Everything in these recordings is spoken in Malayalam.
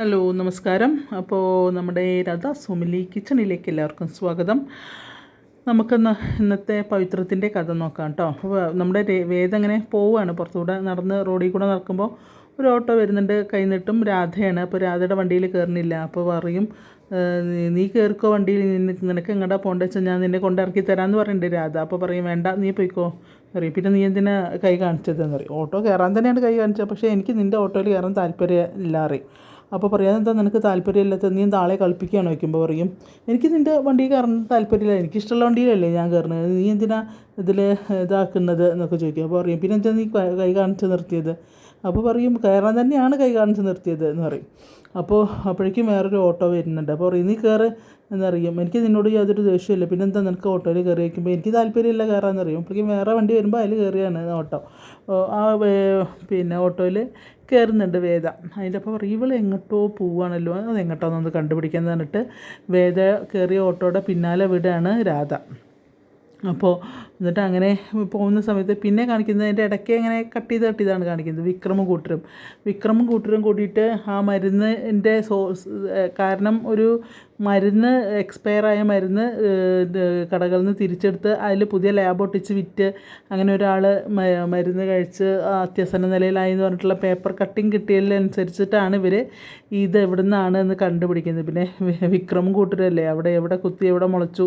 ഹലോ നമസ്കാരം. അപ്പോൾ നമ്മുടെ രഥ സുമിലി കിച്ചണിലേക്ക് എല്ലാവർക്കും സ്വാഗതം. നമുക്കിന്ന് ഇന്നത്തെ പവിത്രത്തിന്റെ കഥ നോക്കാം കേട്ടോ അപ്പോൾ നമ്മുടെ വേദം ഇങ്ങനെ പോവുകയാണ് പുറത്തുകൂടെ നടന്ന് റോഡിൽ കൂടെ നടക്കുമ്പോൾ ഒരു ഓട്ടോ വരുന്നുണ്ട് കൈ നീട്ടും രാധയാണ്. അപ്പോൾ രാധയുടെ വണ്ടിയിൽ കയറുന്നില്ല. അപ്പോൾ പറയും നീ- കയറിക്കോ വണ്ടിയിൽ. നിനക്ക് എങ്ങോട്ടാ പോകേണ്ടത് വെച്ചാൽ ഞാൻ നിന്നെ കൊണ്ടിറക്കി തരാമെന്ന് പറയുന്നുണ്ട് രാധ. അപ്പോൾ പറയും വേണ്ട നീ പോയിക്കോ. പറയും പിന്നെ നീ എന്തിനാ കൈ കാണിച്ചതെന്ന് പറയും. ഓട്ടോ കയറാൻ തന്നെയാണ് കൈ കാണിച്ചത്. പക്ഷേ എനിക്ക് നിന്റെ ഓട്ടോയിൽ കയറാൻ താല്പര്യം ഇല്ല അറിയും അപ്പോൾ പറയാം എന്താ നിനക്ക് താല്പര്യമില്ലാത്ത നീ എന്താ ആളെ കളിപ്പിക്കുകയാണ് വയ്ക്കുമ്പോൾ പറയും എനിക്ക് നിന്റെ വണ്ടി കയറാൻ താല്പര്യമില്ല എനിക്കിഷ്ടമുള്ള വണ്ടിയിലല്ലേ ഞാൻ കയറുന്നത് നീ എന്തിനാ ഇതിൽ ഇതാക്കുന്നത്? എന്നൊക്കെ ചോദിക്കും. അപ്പോൾ പറയും പിന്നെ എന്താ നീ കൈ കാണിച്ച് നിർത്തിയത്? അപ്പോൾ പറയും കയറാൻ തന്നെയാണ് കൈ കാണിച്ച് നിർത്തിയത് എന്ന് പറയും. അപ്പോൾ അപ്പോഴേക്കും വേറൊരു ഓട്ടോ വരുന്നുണ്ട്. അപ്പോൾ പറയും നീ കയറ് എന്നറിയും. എനിക്ക് നിന്നോട് യാതൊരു ദേഷ്യമില്ല പിന്നെ എന്താ നിനക്ക് ഓട്ടോയിൽ കയറി വയ്ക്കുമ്പോൾ എനിക്ക് താല്പര്യമില്ല കയറാമെന്നറിയും അപ്പോഴേക്കും വേറെ വണ്ടി വരുമ്പോൾ അതിൽ കയറിയാണ് ഓട്ടോ. ആ പിന്നെ ഓട്ടോയിൽ കയറുന്നുണ്ട് വേദ. അതിന്റെ അപ്പോൾ ഇവൾ എങ്ങോട്ടോ പോവുകയാണല്ലോ അത് ഒന്ന് കണ്ടുപിടിക്കാൻ പറഞ്ഞിട്ട് വേദ കയറിയ ഓട്ടോയുടെ പിന്നാലെ വിടുകയാണ് രാധ. അപ്പോൾ എന്നിട്ട് അങ്ങനെ പോകുന്ന സമയത്ത് പിന്നെ കാണിക്കുന്നത് അതിന്റെ ഇടയ്ക്ക് അങ്ങനെ കട്ട് ചെയ്ത് കട്ട് ചെയ്താണ് കാണിക്കുന്നത്. വിക്രമും കൂട്ടരും. വിക്രമും കൂട്ടരും കൂടിയിട്ട് ആ മരുന്നിന്റെ സോഴ്സ് കാരണം ഒരു മരുന്ന് എക്സ്പയർ ആയ മരുന്ന് കടകളിൽ നിന്ന് തിരിച്ചെടുത്ത് അതിൽ പുതിയ ലാബ് ഒട്ടിച്ച് വിറ്റ് അങ്ങനെ ഒരാൾ മരുന്ന് കഴിച്ച് അത്യാസന്ന നിലയിലായി എന്ന് പറഞ്ഞിട്ടുള്ള പേപ്പർ കട്ടിങ് കിട്ടിയതിനനുസരിച്ചിട്ടാണ് ഇവർ ഇത് എവിടെ നിന്നാണ് എന്ന് കണ്ടുപിടിക്കുന്നത്. പിന്നെ വിക്രമും കൂട്ടരല്ലേ? അവിടെ എവിടെ കുത്തി എവിടെ മുളച്ചു?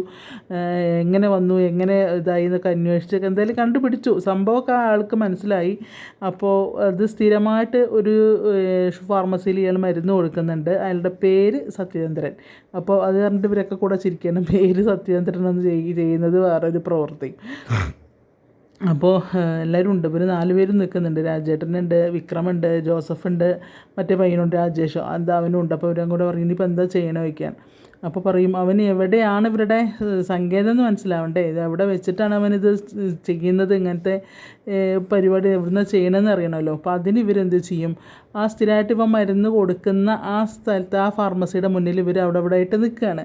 എങ്ങനെ വന്നു? എങ്ങനെ ഇതായി എന്നൊക്കെ അന്വേഷിച്ചൊക്കെ എന്തായാലും കണ്ടുപിടിച്ചു. സംഭവമൊക്കെ ആൾക്ക് മനസ്സിലായി. അപ്പോൾ അത് സ്ഥിരമായിട്ട് ഒരു ഫാർമസിയിൽ ഇയാൾ മരുന്ന് കൊടുക്കുന്നുണ്ട്. അയാളുടെ പേര് സത്യചന്ദ്രൻ. അപ്പോൾ അത് പറഞ്ഞിട്ട് ഇവരൊക്കെ കൂടെ ചിരിക്കണം പേര് സത്യചന്ദ്രൻ എന്ന് ചെയ്- ചെയ്യുന്നത് വേറൊരു പ്രവൃത്തി. അപ്പോൾ എല്ലാവരും ഉണ്ട്. ഇവർ നാല് പേരും നിൽക്കുന്നുണ്ട്. രാജേട്ടനുണ്ട് വിക്രമുണ്ട് ജോസഫുണ്ട് മറ്റേ പയ്യനുണ്ട് രാജേഷോ. അത് അവനും ഉണ്ട്. അപ്പോൾ ഇവരും കൂടെ പറഞ്ഞു ഇനിയിപ്പോൾ എന്താ ചെയ്യണോ? വയ്ക്കാൻ അപ്പോൾ പറയും അവൻ എവിടെയാണ് ഇവരുടെ സങ്കേതം എന്ന് മനസ്സിലാവണ്ടേ? ഇത് എവിടെ വെച്ചിട്ടാണ് അവനിത് ചെയ്യുന്നത് ഇങ്ങനത്തെ പരിപാടി എവിടുന്ന ചെയ്യണമെന്ന് അറിയണമല്ലോ. അപ്പോൾ അതിന് ഇവരെന്ത് ചെയ്യും? ആ സ്ഥിരമായിട്ട് ഇപ്പം മരുന്ന് കൊടുക്കുന്ന ആ സ്ഥലത്ത് ആ ഫാർമസിയുടെ മുന്നിൽ ഇവർ അവിടെ അവിടെ ആയിട്ട് നിൽക്കുകയാണ്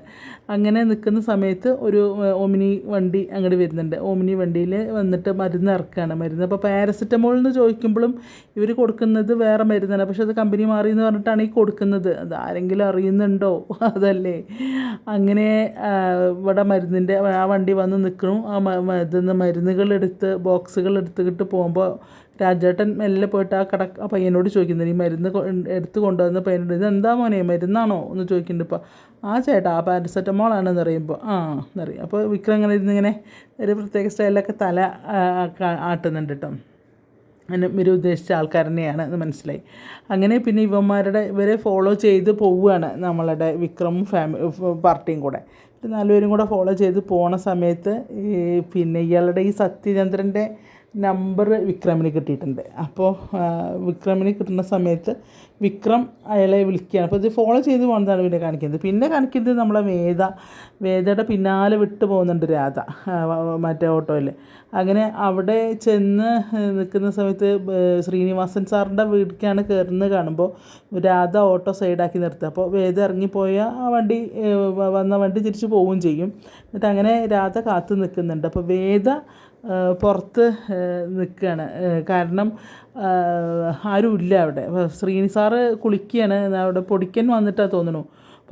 അങ്ങനെ നിൽക്കുന്ന സമയത്ത് ഒരു ഓമിനി വണ്ടി അങ്ങോട്ട് വരുന്നുണ്ട്. ഓമിനി വണ്ടിയിൽ വന്നിട്ട് മരുന്ന് ഇറക്കുകയാണ് മരുന്ന് അപ്പോൾ പാരസെറ്റമോൾ എന്ന് ചോദിക്കുമ്പോഴും ഇവർ കൊടുക്കുന്നത് വേറെ മരുന്നാണ്. പക്ഷെ അത് കമ്പനി മാറി എന്ന് പറഞ്ഞിട്ടാണ് ഈ കൊടുക്കുന്നത്. അത് ആരെങ്കിലും അറിയുന്നുണ്ടോ? അതല്ലേ. അങ്ങനെ ഇവിടെ മരുന്നിന്റെ ആ വണ്ടി വന്ന് നിൽക്കണം. ആ മരുന്ന് മരുന്നുകളെടുത്ത് ബോക്സുകൾ എടുത്തിട്ട് പോകുമ്പോൾ രാജേട്ടൻ മെല്ലെ പോയിട്ട് ആ കട ആ പയ്യനോട് ചോദിക്കുന്നത് ഈ മരുന്ന് എടുത്ത് കൊണ്ടുവന്ന പയ്യനോട് ഇത് എന്താ മോനെ മരുന്നാണോ? എന്ന് ചോദിക്കുന്നുണ്ട് ഇപ്പോൾ ആ ചേട്ടാ ആ പാരസെറ്റമോളാണെന്ന് അറിയുമ്പോൾ ആ എന്നറിയും. അപ്പോൾ വിക്രം ഇങ്ങനെ ഇരുന്നിങ്ങനെ ഒരു പ്രത്യേക സ്റ്റൈലിലൊക്കെ തല ആട്ടുന്നുണ്ട് കേട്ടോ. ഇവർ ഉദ്ദേശിച്ച ആൾക്കാർ തന്നെയാണ് എന്ന് മനസ്സിലായി. അങ്ങനെ പിന്നെ ഇവന്മാരുടെ ഇവരെ ഫോളോ ചെയ്ത് പോവുകയാണ് നമ്മളുടെ വിക്രമും ഫാമിലി പാർട്ടിയും കൂടെ. നാലുപേരും കൂടെ ഫോളോ ചെയ്ത് പോണ സമയത്ത് ഈ പിന്നെ ഇയാളുടെ ഈ സത്യചന്ദ്രന്റെ നമ്പർ വിക്രമിന് കിട്ടിയിട്ടുണ്ട്. അപ്പോൾ വിക്രമിന് കിട്ടുന്ന സമയത്ത് വിക്രം അയാളെ വിളിക്കുകയാണ്. അപ്പോൾ ഇത് ഫോളോ ചെയ്ത് പോകുന്നതാണ് പിന്നെ കാണിക്കുന്നത്. പിന്നെ കാണിക്കുന്നത് നമ്മളെ വേദ വേദയുടെ പിന്നാലെ വിട്ടു പോകുന്നുണ്ട് രാധ മറ്റേ ഓട്ടോയിൽ. അങ്ങനെ അവിടെ ചെന്ന് നിൽക്കുന്ന സമയത്ത് ശ്രീനിവാസൻ സാറിന്റെ വീട്ടിലേക്കാണ് കയറുന്നത് കാണുമ്പോൾ രാധ ഓട്ടോ സൈഡാക്കി നിർത്തുക. അപ്പോൾ വേദ ഇറങ്ങിപ്പോയ ആ വണ്ടി വന്ന വണ്ടി തിരിച്ച് പോവുകയും ചെയ്യും. എന്നിട്ട് അങ്ങനെ രാധ കാത്തു നിൽക്കുന്നുണ്ട്. അപ്പോൾ വേദ പുറത്ത് നിൽക്കുകയാണ് കാരണം ആരുമില്ല അവിടെ. ശ്രീനി സാറ് കുളിക്കുകയാണ് അവിടെ പൊടിക്കൻ വന്നിട്ടാണ് തോന്നുന്നു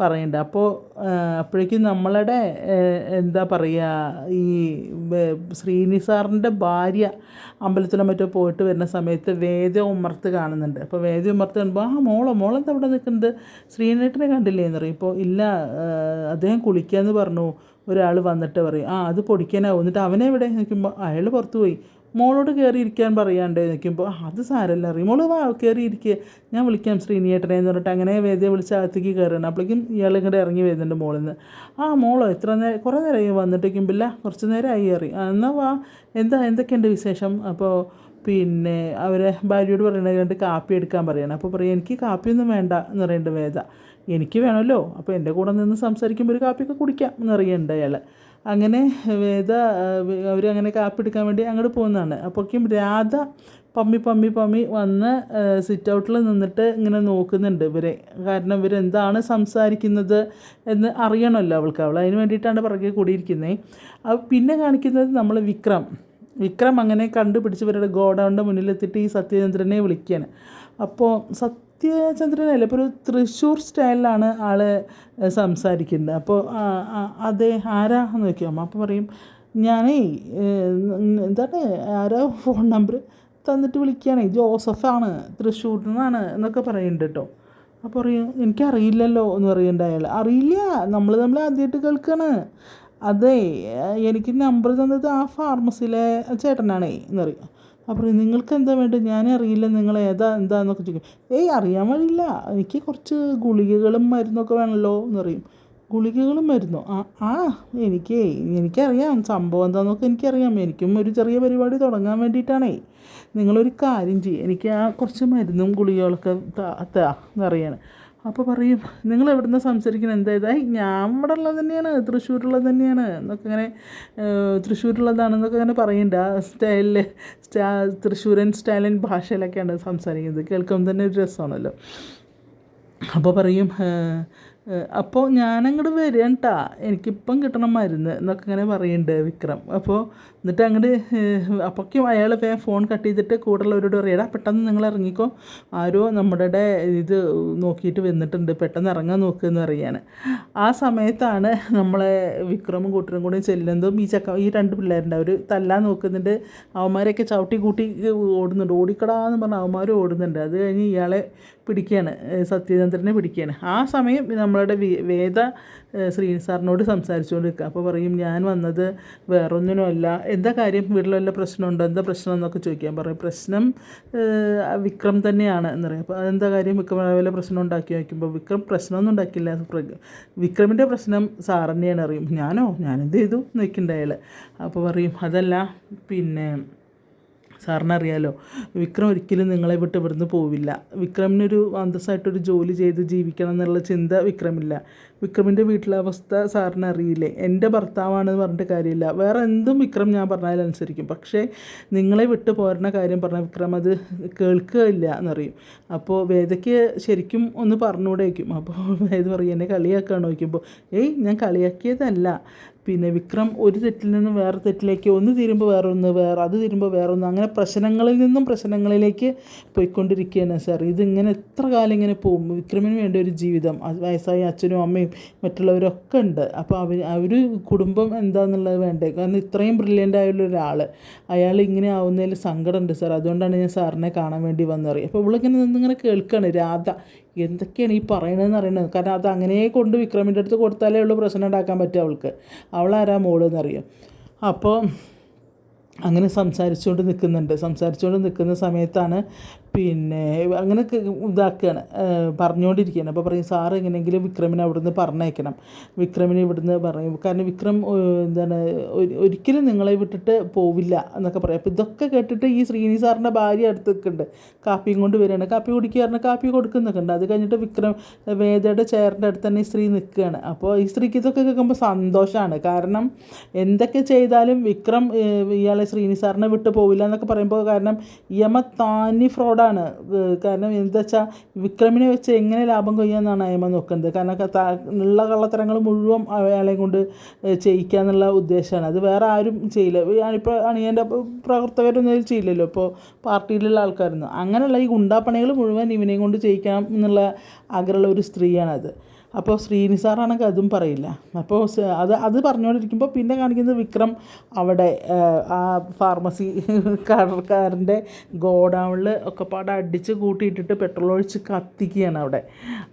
പറയുന്നുണ്ട് അപ്പോൾ അപ്പോഴേക്കും നമ്മളുടെ എന്താ പറയുക ഈ ശ്രീനിസാറിന്റെ ശ്രീനി സാറിന്റെ ഭാര്യ അമ്പലത്തിലോ മറ്റോ പോയിട്ട് വരുന്ന സമയത്ത് വേദ ഉമ്മർത്ത് കാണുന്നുണ്ട്. അപ്പോൾ വേദ ഉമ്മർത്ത് കാണുമ്പോൾ ആ മോളോ മോളെന്താ അവിടെ നിൽക്കുന്നത്? ശ്രീനേട്ടനെ കണ്ടില്ലേ? എന്ന് പറയും. ഇപ്പോൾ ഇല്ല അദ്ദേഹം കുളിക്കാമെന്ന് പറഞ്ഞു. ഒരാൾ വന്നിട്ട് പറയും. ആ അത് പൊടിക്കാനാവും. എന്നിട്ട് അവനെ എവിടെ നിൽക്കുമ്പോൾ അയാൾ പുറത്തു പോയി. മോളോട് കയറി ഇരിക്കാൻ പറയാണ്ട് നിൽക്കുമ്പോൾ അത് സാരല്ല അറിയും? മോൾ വാ കയറി ഇരിക്കുക ഞാൻ വിളിക്കാം ശ്രീനിയേട്ടനെ എന്ന് പറഞ്ഞിട്ട് അങ്ങനെ വേദിയെ വിളിച്ച് അകത്തേക്ക് കയറുകയാണ് അപ്പോഴേക്കും ഇയാൾ ഇങ്ങോട്ട് ഇറങ്ങി വരുന്നുണ്ട് മോളിൽ നിന്ന് ആ മോളോ എത്ര നേരം കുറേ നേരമായി വന്നിട്ട് ഇല്ല കുറച്ച് നേരമായി "ആ, എന്നാൽ വാ എന്താ എന്തൊക്കെയുണ്ട് വിശേഷം? അപ്പോൾ പിന്നെ അവരെ ഭാര്യയോട് പറയണത് രണ്ട് കാപ്പി എടുക്കാൻ പറയണം. അപ്പോൾ പറയും എനിക്ക് കാപ്പിയൊന്നും വേണ്ട എന്ന് പറയുന്നുണ്ട് വേദ. എനിക്ക് വേണമല്ലോ അപ്പോൾ എന്റെ കൂടെ നിന്ന് സംസാരിക്കുമ്പോൾ ഒരു കാപ്പിയൊക്കെ കുടിക്കാം എന്നറിയണ്ട അയാൾ അങ്ങനെ വേദ അവരങ്ങനെ കാപ്പി എടുക്കാൻ വേണ്ടി അങ്ങോട്ട് പോകുന്നതാണ്. അപ്പോഴേക്കും രാധ പമ്മി പമ്മി പമ്മി വന്ന് സിറ്റ് ഔട്ടിൽ നിന്നിട്ട് ഇങ്ങനെ നോക്കുന്നുണ്ട് ഇവരെ. കാരണം ഇവരെന്താണ് സംസാരിക്കുന്നത് എന്ന് അറിയണമല്ലോ അവൾക്ക്. അവൾ അതിന് വേണ്ടിയിട്ടാണ് പുറകെ കൂടിയിരിക്കുന്നത് അത് പിന്നെ കാണിക്കുന്നത് നമ്മൾ വിക്രം. വിക്രം അങ്ങനെ കണ്ടുപിടിച്ച് ഇവരുടെ ഗോഡൗണിന്റെ മുന്നിലെത്തിയിട്ട് ഈ സത്യചന്ദ്രനെ വിളിക്കുകയാണ്. അപ്പോൾ സത് സത്യചന്ദ്രനല്ല? ഇപ്പോൾ ഒരു തൃശ്ശൂർ സ്റ്റൈലിലാണ് ആൾ സംസാരിക്കുന്നത്. അപ്പോൾ അതേ ആരാ എന്ന് ചോദിക്കും. അപ്പോൾ പറയും ഞാനേ എന്താണ് ആരോ ഫോൺ നമ്പർ തന്നിട്ട് വിളിക്കുകയാണേ ജോസഫാണ് തൃശ്ശൂരിൽ നിന്നാണ് എന്നൊക്കെ പറയുന്നുണ്ട് കേട്ടോ അപ്പോൾ പറയും എനിക്കറിയില്ലല്ലോ എന്ന് പറയുന്നുണ്ട് അയാൾ അറിയില്ല നമ്മൾ നമ്മൾ ആദ്യമായിട്ട് കേൾക്കുകയാണ് അതെ എനിക്ക് നമ്പർ തന്നത് ആ ഫാർമസിയിലെ ചേട്ടനാണേ എന്ന് പറയും. അപ്പോൾ നിങ്ങൾക്ക് എന്താ വേണ്ടത്? ഞാൻ അറിയില്ല നിങ്ങൾ ഏതാ എന്താന്നൊക്കെ ചോദിക്കും. ഏയ് അറിയാൻ വഴിയില്ല. എനിക്ക് കുറച്ച് ഗുളികകളും മരുന്നൊക്കെ വേണമല്ലോ എന്ന് പറയും. ഗുളികകളും മരുന്നോ? ആ ആ എനിക്ക് എനിക്കറിയാം. സംഭവം എന്താണെന്നൊക്കെ എനിക്കറിയാം. എനിക്കും ഒരു ചെറിയ പരിപാടി തുടങ്ങാൻ വേണ്ടിയിട്ടാണേ. നിങ്ങളൊരു കാര്യം ചെയ്യും. എനിക്ക് ആ കുറച്ച് മരുന്നും ഗുളികകളൊക്കെ താ അപ്പോൾ പറയും നിങ്ങൾ എവിടെ നിന്ന് സംസാരിക്കുന്നത്? എന്തായതായി ഞാൻ ഇവിടെ ഉള്ളത് തന്നെയാണ് തൃശ്ശൂരുള്ളത് തന്നെയാണ്. എന്നൊക്കെ ഇങ്ങനെ തൃശ്ശൂരുള്ളതാണെന്നൊക്കെ ഇങ്ങനെ പറയണ്ട. സ്റ്റൈലിൽ സ്റ്റാ തൃശ്ശൂരൻ സ്റ്റൈലൻ ഭാഷയിലൊക്കെയാണ് സംസാരിക്കുന്നത്. കേൾക്കുമ്പോൾ തന്നെ ഒരു രസമാണല്ലോ. അപ്പോൾ പറയും അപ്പോൾ ഞാനങ്ങോട്ട് വരിക കേട്ടാ എനിക്കിപ്പം കിട്ടണം മരുന്ന് എന്നൊക്കെ ഇങ്ങനെ പറയുന്നുണ്ട് വിക്രം. അപ്പോൾ എന്നിട്ട് അങ്ങോട്ട് അപ്പോഴേക്കും അയാൾ വേഗം ഫോൺ കട്ട് ചെയ്തിട്ട് കൂടുതലുള്ളവരോട് പറയടാ പെട്ടെന്ന് നിങ്ങൾ ഇറങ്ങിക്കോ. ആരോ നമ്മുടെ ഇത് നോക്കിയിട്ട് വന്നിട്ടുണ്ട്. പെട്ടെന്ന് ഇറങ്ങാൻ നോക്കുമെന്ന് പറയാണ്. ആ സമയത്താണ് നമ്മളെ വിക്രമും കൂട്ടരും കൂടി ചെല്ലുന്നതും ഈ ചക്ക ഈ രണ്ട് പിള്ളേരുണ്ട്. അവർ തല്ലാൻ നോക്കുന്നുണ്ട്. അവന്മാരെയൊക്കെ ചവിട്ടി കൂട്ടി ഓടുന്നുണ്ട്. ഓടിക്കടാന്ന് പറഞ്ഞ് അവന്മാരും ഓടുന്നുണ്ട്. അത് കഴിഞ്ഞ് ഇയാളെ പിടിക്കുകയാണ് സത്യചന്ദ്രനെ പിടിക്കുകയാണ് ആ സമയം നമ്മളുടെ വേദ ശ്രീ സാറിനോട് സംസാരിച്ചുകൊണ്ടിരിക്കുക അപ്പോൾ പറയും ഞാൻ വന്നത് വേറൊന്നിനുമല്ല. എന്താ കാര്യം? വീട്ടിലുള്ള പ്രശ്നമുണ്ടോ? എന്താ പ്രശ്നം? എന്നൊക്കെ ചോദിക്കാൻ പറയും. പ്രശ്നം വിക്രം തന്നെയാണ് എന്ന് പറയും അപ്പോൾ അതെന്താ കാര്യം? വിക്രം വല്ല പ്രശ്നം ഉണ്ടാക്കി വയ്ക്കുമ്പോൾ വിക്രം പ്രശ്നമൊന്നും ഉണ്ടാക്കില്ല. വിക്രമിന്റെ പ്രശ്നം സാർ തന്നെയാണ് അറിയും ഞാനോ? ഞാനെന്ത് ചെയ്തു? നോക്കിണ്ടായാൽ അപ്പോൾ പറയും അതല്ല പിന്നെ സാറിനറിയാലോ വിക്രം ഒരിക്കലും നിങ്ങളെ വിട്ട് ഇവിടുന്ന് പോവില്ല. വിക്രമിനൊരു അന്തസ്സായിട്ടൊരു ജോലി ചെയ്ത് ജീവിക്കണം എന്നുള്ള ചിന്ത വിക്രമില്ല. വിക്രമിന്റെ വീട്ടിലെ അവസ്ഥ സാറിന് അറിയില്ലേ എന്റെ ഭർത്താവാണെന്ന് പറഞ്ഞിട്ട് കാര്യമില്ല. വേറെ എന്തും വിക്രം ഞാൻ പറഞ്ഞാൽ അനുസരിക്കും. പക്ഷേ നിങ്ങളെ വിട്ട് പോരുന്ന കാര്യം പറഞ്ഞ വിക്രം അത് കേൾക്കുകയില്ല എന്നറിയും. അപ്പോൾ വേദയ്ക്ക് ശരിക്കും ഒന്ന് പറഞ്ഞുകൂടെ വയ്ക്കും അപ്പോൾ വേദ പറയും എന്നെ കളിയാക്കുകയാണ്? നോക്കുമ്പോൾ ഏയ് ഞാൻ കളിയാക്കിയതല്ല. പിന്നെ വിക്രം ഒരു തെറ്റിൽ നിന്ന് വേറെ തെറ്റിലേക്ക് ഒന്ന് തീരുമ്പോൾ വേറെ ഒന്ന് വേറെ അത് തീരുമ്പോൾ വേറെ ഒന്ന് അങ്ങനെ പ്രശ്നങ്ങളിൽ നിന്നും പ്രശ്നങ്ങളിലേക്ക് പോയിക്കൊണ്ടിരിക്കുകയാണ് സാർ ഇതിങ്ങനെ എത്ര കാലം ഇങ്ങനെ പോകും? വിക്രമിന് വേണ്ട ഒരു ജീവിതം. വയസ്സായ അച്ഛനും അമ്മയും മറ്റുള്ളവരൊക്കെ ഉണ്ട്. അപ്പോൾ അവർ അവർ കുടുംബം എന്താണെന്നുള്ളത് വേണ്ടേ? കാരണം ഇത്രയും ബ്രില്യന്റ് ആയുള്ള ഒരാൾ അയാൾ ഇങ്ങനെ ആവുന്നതിൽ സങ്കടമുണ്ട് സാർ അതുകൊണ്ടാണ് ഞാൻ സാറിനെ കാണാൻ വേണ്ടി വന്നത്. അപ്പോൾ ഇവളിങ്ങനെ നിന്നിങ്ങനെ കേൾക്കുകയാണ് രാധ എന്തൊക്കെയാണ് ഈ പറയണതെന്ന് അറിയണത്? കാരണം അത് അങ്ങനെ കൊണ്ട് വിക്രമിന്റെ അടുത്ത് കൊടുത്താലേ ഉള്ളൂ പ്രശ്നം ഉണ്ടാക്കാൻ പറ്റുക അവൾക്ക്. അവളാരാ മോൾ അറിയാം അപ്പോൾ അങ്ങനെ സംസാരിച്ചുകൊണ്ട് നിൽക്കുന്നുണ്ട്. സംസാരിച്ചുകൊണ്ട് നിൽക്കുന്ന സമയത്താണ് പിന്നെ അങ്ങനെ ഇതാക്കുകയാണ് പറഞ്ഞുകൊണ്ടിരിക്കുകയാണ് അപ്പോൾ പറയും സാർ എങ്ങനെയെങ്കിലും വിക്രമിനെ അവിടുന്ന് പറഞ്ഞയക്കണം. വിക്രമിനെ ഇവിടുന്ന് പറയും. കാരണം വിക്രം എന്താണ് ഒരിക്കലും നിങ്ങളെ വിട്ടിട്ട് പോവില്ല എന്നൊക്കെ പറയും. അപ്പോൾ ഇതൊക്കെ കേട്ടിട്ട് ഈ ശ്രീനി സാറിന്റെ ഭാര്യ അടുത്ത് നിൽക്കുന്നുണ്ട്. കാപ്പിയും കൊണ്ട് വരികയാണ്. കാപ്പി കുടിക്കുകയാണ് കാപ്പി കൊടുക്കുന്നൊക്കെ ഉണ്ട് അത് കഴിഞ്ഞിട്ട് വിക്രം വേദയുടെ ചെയറിന്റെ അടുത്ത് തന്നെ ഈ സ്ത്രീ നിൽക്കുകയാണ്. അപ്പോൾ ഈ സ്ത്രീക്ക് ഇതൊക്കെ കേൾക്കുമ്പോൾ സന്തോഷമാണ്. കാരണം എന്തൊക്കെ ചെയ്താലും വിക്രം ഇയാളെ ശ്രീനി സാറിനെ വിട്ട് പോവില്ല എന്നൊക്കെ പറയുമ്പോൾ കാരണം യമ താനി ഫ്രോഡാണ് ഏഹ്, കാരണം എന്താ വെച്ചാൽ വിക്രമിനെ വെച്ച് എങ്ങനെ ലാഭം കൊയ്യാന്നാണ് അയമ നോക്കുന്നത്. കാരണം ഉള്ള കള്ളത്തരങ്ങൾ മുഴുവൻ അയാളെ കൊണ്ട് ചെയ്യിക്കുക എന്നുള്ള ഉദ്ദേശമാണ് അത് വേറെ ആരും ചെയ്യില്ല. ഞാനിപ്പോൾ അണിയന്റെ പ്രവർത്തകരൊന്നും ചെയ്യില്ലല്ലോ. ഇപ്പോൾ പാർട്ടിയിലുള്ള ആൾക്കാരൊന്നും. അങ്ങനെയുള്ള ഈ ഗുണ്ടാപ്പണികൾ മുഴുവൻ ഇവനെയും കൊണ്ട് ചെയ്യിക്കാം എന്നുള്ള ആഗ്രഹമുള്ള ഒരു സ്ത്രീയാണത്. അപ്പോൾ ശ്രീനി സാറാണെങ്കിൽ അതും പറയില്ല. അപ്പോൾ അത് അത് പറഞ്ഞുകൊണ്ടിരിക്കുമ്പോൾ പിന്നെ കാണിക്കുന്നത് വിക്രം അവിടെ ആ, ഫാർമസി കാരന്റെ ഗോഡൗണിൽ ഒക്കെ അടിച്ച് കൂട്ടിയിട്ടിട്ട് പെട്രോൾ ഒഴിച്ച് കത്തിക്കുകയാണ് അവിടെ.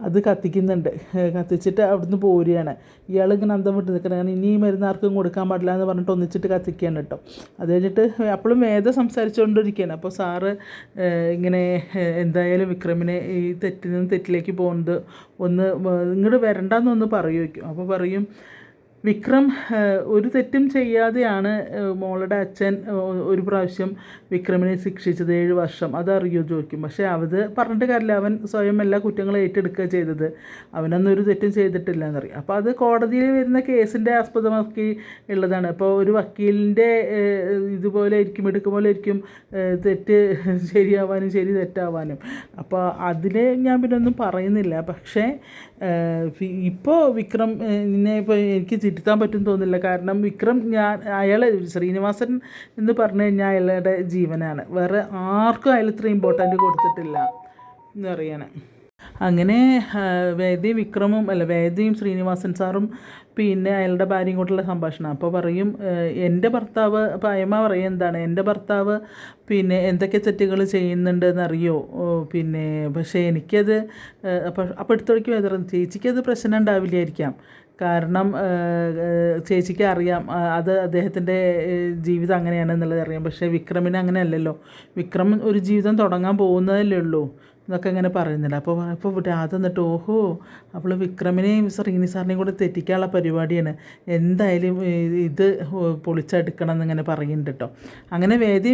അത് കത്തിക്കുന്നുണ്ട്. കത്തിച്ചിട്ട് അവിടുന്ന് പോരുകയാണ്. ഇയാളിങ്ങനെ അന്തം വിട്ട് നിൽക്കണം. ഇനി മരുന്നാർക്കും കൊടുക്കാൻ പാടില്ല എന്ന് പറഞ്ഞിട്ട് ഒന്നിച്ചിട്ട് കത്തിക്കുകയാണ് കേട്ടോ. അത് കഴിഞ്ഞിട്ട് അപ്പോഴും വേദ സംസാരിച്ചുകൊണ്ടിരിക്കുകയാണ്. അപ്പോൾ സാറ് ഇങ്ങനെ എന്തായാലും വിക്രമിനെ ഈ തെറ്റിൽ നിന്ന് തെറ്റിലേക്ക് പോകുന്നത് ഒന്ന് വരണ്ടെന്നൊന്ന് പറയുമായിരിക്കും അപ്പോൾ പറയും വിക്രം ഒരു തെറ്റും ചെയ്യാതെയാണ് മോളുടെ അച്ഛൻ ഒരു പ്രാവശ്യം വിക്രമിനെ ശിക്ഷിച്ചത് ഏഴ് വർഷം. അതറിയോ ചോദിക്കും. പക്ഷേ അത് പറഞ്ഞിട്ട് കാര്യമില്ല. അവൻ സ്വയം എല്ലാ കുറ്റങ്ങളും ഏറ്റെടുക്കുക ചെയ്തത്. അവനൊന്നും ഒരു തെറ്റും ചെയ്തിട്ടില്ല എന്നറിയാം അപ്പോൾ അത് കോടതിയിൽ വരുന്ന കേസിന്റെ ആസ്പദമാക്കി ഉള്ളതാണ്. അപ്പോൾ ഒരു വക്കീലിന്റെ ഇതുപോലെ ആയിരിക്കും എടുക്കുമ്പോൾ ആയിരിക്കും തെറ്റ് ശരിയാവാനും ശരി തെറ്റാവാനും. അപ്പോൾ അതിൽ ഞാൻ പിന്നെ ഒന്നും പറയുന്നില്ല. പക്ഷേ ഇപ്പോൾ വിക്രം നിന്നെ ഇപ്പോൾ എനിക്ക് തിരുത്താൻ പറ്റും തോന്നില്ല കാരണം വിക്രം ഞാൻ അയാൾ ശ്രീനിവാസൻ എന്ന് പറഞ്ഞു കഴിഞ്ഞാൽ അയാളുടെ ജീവനാണ്. വേറെ ആർക്കും അയാൾ ഇത്ര ഇമ്പോർട്ടന്റ് കൊടുത്തിട്ടില്ല എന്ന് പറയാണ്. അങ്ങനെ വേദി വിക്രമും അല്ല വേദിയും ശ്രീനിവാസൻ സാറും പിന്നെ അയാളുടെ ഭാര്യയും കൂട്ടുള്ള സംഭാഷണം. അപ്പോൾ പറയും എന്റെ ഭർത്താവ് അപ്പോൾ അയമ്മ പറയും എന്താണ്? എന്റെ ഭർത്താവ് പിന്നെ എന്തൊക്കെ തെറ്റുകൾ ചെയ്യുന്നുണ്ടെന്നറിയോ? പിന്നെ പക്ഷേ എനിക്കത് അപ്പോൾ അപ്പോൾ എടുത്തോടേക്ക് വേദന ചേച്ചിക്കത് പ്രശ്നം ഉണ്ടാവില്ലായിരിക്കാം. കാരണം ചേച്ചിക്ക് അറിയാം അത് അദ്ദേഹത്തിന്റെ ജീവിതം അങ്ങനെയാണെന്നുള്ളത് അറിയാം. പക്ഷേ വിക്രമിന് അങ്ങനെയല്ലല്ലോ. വിക്രം ഒരു ജീവിതം തുടങ്ങാൻ പോകുന്നതല്ലേ ഉള്ളൂ. എന്നൊക്കെ ഇങ്ങനെ പറയുന്നില്ല അപ്പോൾ അപ്പോൾ രാധ എന്നിട്ട് ഓഹോ അവൾ വിക്രമിനെയും ശ്രീനി സാറിനെയും കൂടെ തെറ്റിക്കാനുള്ള പരിപാടിയാണ്. എന്തായാലും ഇത് പൊളിച്ചെടുക്കണം എന്നിങ്ങനെ പറയുന്നുണ്ട് കേട്ടോ അങ്ങനെ വേദി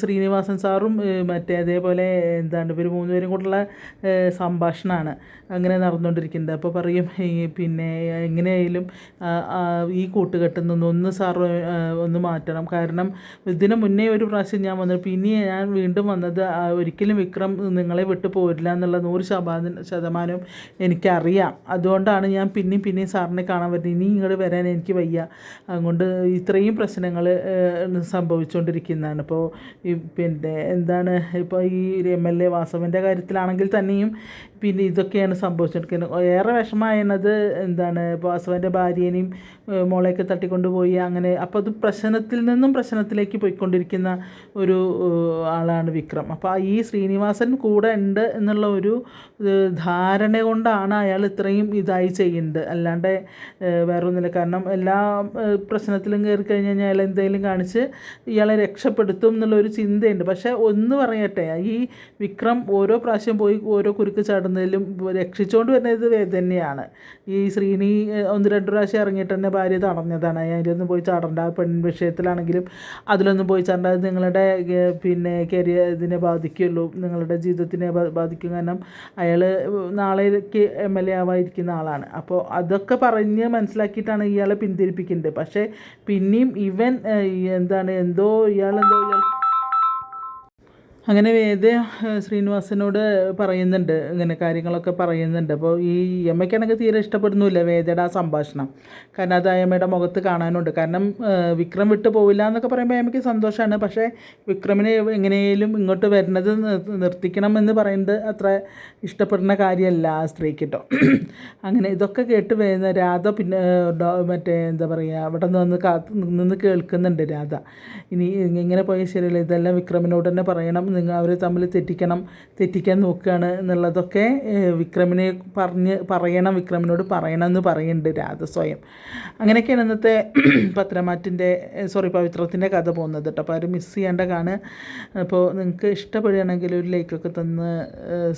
ശ്രീനിവാസൻ സാറും മറ്റേ അതേപോലെ എന്താണ് ഇവർ മൂന്നുപേരും കൂടെയുള്ള സംഭാഷണമാണ് അങ്ങനെ നടന്നുകൊണ്ടിരിക്കുന്നത്. അപ്പോൾ പറയും പിന്നെ എങ്ങനെയായാലും ഈ കൂട്ടുകെട്ടിൽ നിന്ന് ഒന്ന് സാറ് ഒന്ന് മാറ്റണം. കാരണം ഇതിന് മുന്നേ ഒരു പ്രാവശ്യം ഞാൻ വന്നത് പിന്നെ ഞാൻ വീണ്ടും വന്നത് ഒരിക്കലും വിക്രം നിങ്ങളെ വിട്ടു പോരില്ല എന്നുള്ള നൂറ് ശതമാനം ശതമാനവും എനിക്കറിയാം. അതുകൊണ്ടാണ് ഞാൻ പിന്നെയും പിന്നെയും സാറിനെ കാണാൻ പറ്റുന്നത് ഇനി ഇങ്ങോട്ട് വരാൻ എനിക്ക് വയ്യ. അതുകൊണ്ട് ഇത്രയും പ്രശ്നങ്ങൾ സംഭവിച്ചുകൊണ്ടിരിക്കുന്നതാണ്. ഇപ്പോൾ ഈ പിന്നെ എന്താണ് ഇപ്പോൾ ഈ എം എൽ എ വാസവന്റെ കാര്യത്തിലാണെങ്കിൽ തന്നെയും പിന്നെ ഇതൊക്കെയാണ് സംഭവിച്ചുകൊണ്ടിരിക്കുന്നത്. ഏറെ വിഷമമായത് എന്താണ് വാസവന്റെ ഭാര്യേനെയും മോളെയൊക്കെ തട്ടിക്കൊണ്ടുപോയി. അങ്ങനെ അപ്പോൾ അത് പ്രശ്നത്തിൽ നിന്നും പ്രശ്നത്തിലേക്ക് പോയിക്കൊണ്ടിരിക്കുന്ന ഒരു ഏഹ്, ആളാണ് വിക്രം. അപ്പോൾ ഈ ശ്രീനിവാസൻ കൂടെ ഉണ്ട് എന്നുള്ള ഒരു ധാരണ കൊണ്ടാണ് അയാൾ ഇത്രയും ഇതായി ചെയ്യുന്നത്. അല്ലാണ്ട് വേറൊന്നുമില്ല. കാരണം എല്ലാ പ്രശ്നത്തിലും കയറി കഴിഞ്ഞ് കഴിഞ്ഞാൽ അയാൾ എന്തെങ്കിലും കാണിച്ച് ഇയാളെ രക്ഷപ്പെടുത്തും എന്നുള്ളൊരു ചിന്തയുണ്ട്. പക്ഷേ ഒന്ന് പറയട്ടെ ഈ വിക്രം ഓരോ പ്രാവശ്യം പോയി ഓരോ കുരുക്ക് ചാടുന്നതിലും രക്ഷിച്ചുകൊണ്ട് വരുന്നത് തന്നെയാണ്. ഈ ശ്രീനി ഒന്ന് രണ്ട് പ്രാവശ്യം ഇറങ്ങിയിട്ട് തന്നെ ഭാര്യ തടഞ്ഞതാണ്. അതിലൊന്നും പോയി ചാടണ്ട. പെൺ വിഷയത്തിലാണെങ്കിലും അതിലൊന്നും പോയി ചാടണ്ട. നിങ്ങളുടെ പിന്നെ കരിയർ ഇതിനെ ബാധിക്കുള്ളൂ നിങ്ങളുടെ ജീവിതത്തിനെ ബാധിക്കും. കാരണം അയാൾ നാളേക്ക് എം എൽ എ ആവാതിരിക്കുന്ന ആളാണ്. അപ്പോൾ അതൊക്കെ പറഞ്ഞ് മനസ്സിലാക്കിയിട്ടാണ് ഇയാളെ പിന്തിരിപ്പിക്കുന്നത്. പക്ഷേ പിന്നെയും ഇവൻ എന്താണ് എന്തോ ഇയാളെന്തോ ഇയാൾ അങ്ങനെ വേദ ശ്രീനിവാസനോട് പറയുന്നുണ്ട് ഇങ്ങനെ കാര്യങ്ങളൊക്കെ പറയുന്നുണ്ട്. അപ്പോൾ ഈ അമ്മയ്ക്കാണെങ്കിൽ തീരെ ഇഷ്ടപ്പെടുന്നില്ല വേദയുടെ ആ സംഭാഷണം. കാരണം അത് അമ്മയുടെ മുഖത്ത് കാണാനുണ്ട്. കാരണം വിക്രം വിട്ടു പോവില്ല എന്നൊക്കെ പറയുമ്പോൾ അമ്മയ്ക്ക് സന്തോഷമാണ്. പക്ഷേ വിക്രമിനെ എങ്ങനെയും ഇങ്ങോട്ട് വരുന്നത് നിർത്തിക്കണം എന്ന് പറയുന്നത് അത്ര ഇഷ്ടപ്പെടുന്ന കാര്യമല്ല ആ സ്ത്രീക്കിട്ടോ അങ്ങനെ ഇതൊക്കെ കേട്ട് വരുന്ന രാധ പിന്നെ മറ്റേ എന്താ പറയുക അവിടെ നിന്ന് കാത്ത് നിന്ന് കേൾക്കുന്നുണ്ട് രാധ. ഇനി ഇങ്ങനെ പോയാൽ ശരിയല്ല. ഇതെല്ലാം വിക്രമിനോട് തന്നെ പറയണം നിങ്ങൾ അവരെ തമ്മിൽ തെറ്റിക്കണം തെറ്റിക്കാൻ നോക്കുകയാണ് എന്നുള്ളതൊക്കെ വിക്രമിനെ പറഞ്ഞ് പറയണം വിക്രമിനോട് പറയണം എന്ന് പറയുന്നുണ്ട് രാധ സ്വയം. അങ്ങനെയൊക്കെയാണ് ഇന്നത്തെ പത്രമാറ്റിന്റെ സോറി പവിത്രത്തിന്റെ കഥ പോകുന്നത് കേട്ടോ. അപ്പോൾ അവർ മിസ് ചെയ്യേണ്ട കാണുക. അപ്പോൾ നിങ്ങൾക്ക് ഇഷ്ടപ്പെടുകയാണെങ്കിൽ ഒരു ലൈക്കൊക്കെ തന്ന്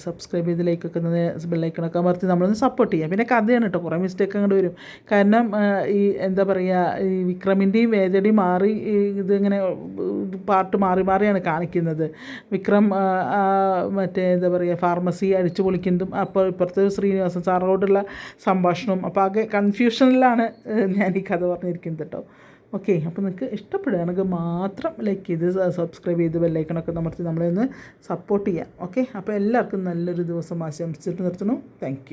സബ്സ്ക്രൈബ് ചെയ്ത് ലൈക്കൊക്കെ തന്ന് ബെല്ലൈക്കണൊക്കെ അമർത്തി നമ്മളൊന്ന് സപ്പോർട്ട് ചെയ്യാം പിന്നെ കഥയാണ് കേട്ടോ. കുറേ മിസ്റ്റേക്ക് അങ്ങോട്ട് വരും. കാരണം ഈ എന്താ പറയുക ഈ വിക്രമിന്റെയും വേദയുടെയും മാറി ഇതിങ്ങനെ പാട്ട് മാറി മാറിയാണ് കാണിക്കുന്നത്. വിക്രം മറ്റേ എന്താ പറയുക ഫാർമസി അടിച്ചു പൊളിക്കുന്നതും അപ്പോൾ ഇപ്പുറത്ത് ശ്രീനിവാസൻ സാറിനോടുള്ള സംഭാഷണവും അപ്പോൾ ആകെ കൺഫ്യൂഷനിലാണ് ഞാൻ ഈ കഥ പറഞ്ഞിരിക്കുന്നത് കേട്ടോ ഓക്കെ അപ്പോൾ നിങ്ങൾക്ക് ഇഷ്ടപ്പെടുകയാണെങ്കിൽ മാത്രം ലൈക്ക് ചെയ്ത് സബ്സ്ക്രൈബ് ചെയ്ത് ബെല്ലൈക്കണൊക്കെ അമർത്തി നമ്മളെ ഒന്ന് സപ്പോർട്ട് ചെയ്യാം. ഓക്കെ അപ്പോൾ എല്ലാവർക്കും നല്ലൊരു ദിവസം ആശംസിച്ചിട്ട് നിർത്തണം താങ്ക്